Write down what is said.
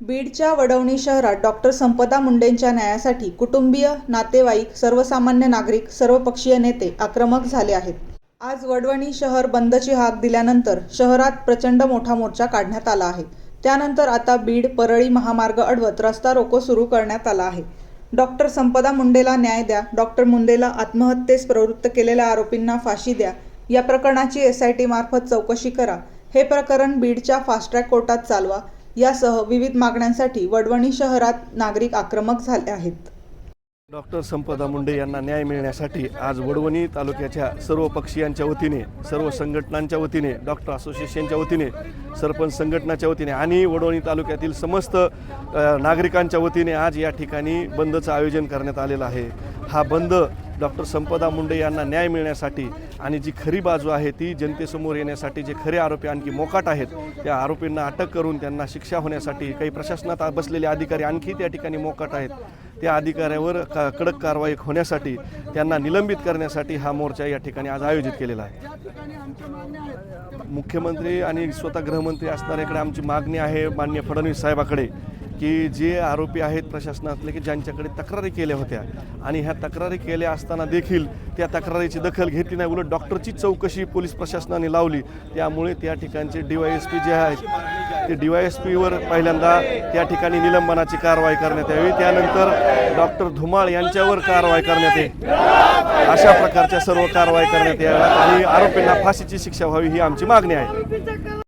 बीडच्या वडवणी शहरात डॉक्टर संपदा मुंडेंच्या न्यायासाठी कुटुंबीय नातेवाईक सर्वसामान्य नागरिक सर्वपक्षीय नेते आक्रमक झाले आहेत. आज वडवणी शहर बंदची हाक दिल्यानंतर शहरात प्रचंड मोठा मोर्चा काढण्यात आला आहे. त्यानंतर आता बीड परळी महामार्ग अडवत रस्ता रोको सुरू करण्यात आला आहे. डॉक्टर संपदा मुंडेला न्याय द्या डॉक्टर मुंडेला आत्महत्येस प्रवृत्त केलेल्या आरोपींना फाशी द्या या प्रकरणाची एस आय टी मार्फत चौकशी करा. हे प्रकरण बीडच्या फास्ट ट्रॅक कोर्टात चालवा. यासह विविध मागण्यांसाठी वडवणी शहरात नागरिक आक्रमक झाले आहेत. डॉक्टर संपदा मुंडे यांना न्याय मिळण्यासाठी आज वडवणी तालुक्याच्या सर्व पक्षीयांच्या वतीने सर्व संघटनांच्या वतीने डॉक्टर असोसिएशनच्या वतीने सरपंच संघटनाच्या वतीने आणि वडवणी तालुक्यातील समस्त नागरिकांच्या वतीने आज या ठिकाणी बंदचं आयोजन करण्यात आलेलं आहे. हा बंद डॉक्टर संपदा मुंडे यांना न्याय मिळण्यासाठी आणि जी खरी बाजू आहे ती जनतेसमोर येण्यासाठी जे खरे आरोपी आणखी मोकाट आहेत त्या आरोपींना अटक करून त्यांना शिक्षा होण्यासाठी काही प्रशासनात बसलेले अधिकारी आणखी त्या ठिकाणी मोकाट आहेत. त्या अधिकाऱ्यावर का कडक कारवाई होण्यासाठी त्यांना निलंबित करण्यासाठी हा मोर्चा या ठिकाणी आज आयोजित केलेला आहे. मुख्यमंत्री आणि स्वतः गृहमंत्री असणाऱ्याकडे आमची मागणी आहे मान्य फडणवीस साहेबाकडे की जे आरोपी आहेत प्रशासनातले की ज्यांच्याकडे तक्रारी केल्या होत्या आणि ह्या तक्रारी केल्या असताना देखील त्या तक्रारीची दखल घेतली नाही. उलट डॉक्टरची चौकशी पोलीस प्रशासनाने लावली. त्यामुळे त्या ठिकाणचे डी वाय एस पी जे आहेत ते डी वाय एस पीवर पहिल्यांदा त्या ठिकाणी निलंबनाची कारवाई करण्यात यावी. त्यानंतर डॉक्टर धुमाळ यांच्यावर कारवाई करण्यात येईल. अशा प्रकारच्या सर्व कारवाई करण्यात याव्यात आणि आरोपींना फाशीची शिक्षा व्हावी ही आमची मागणी आहे.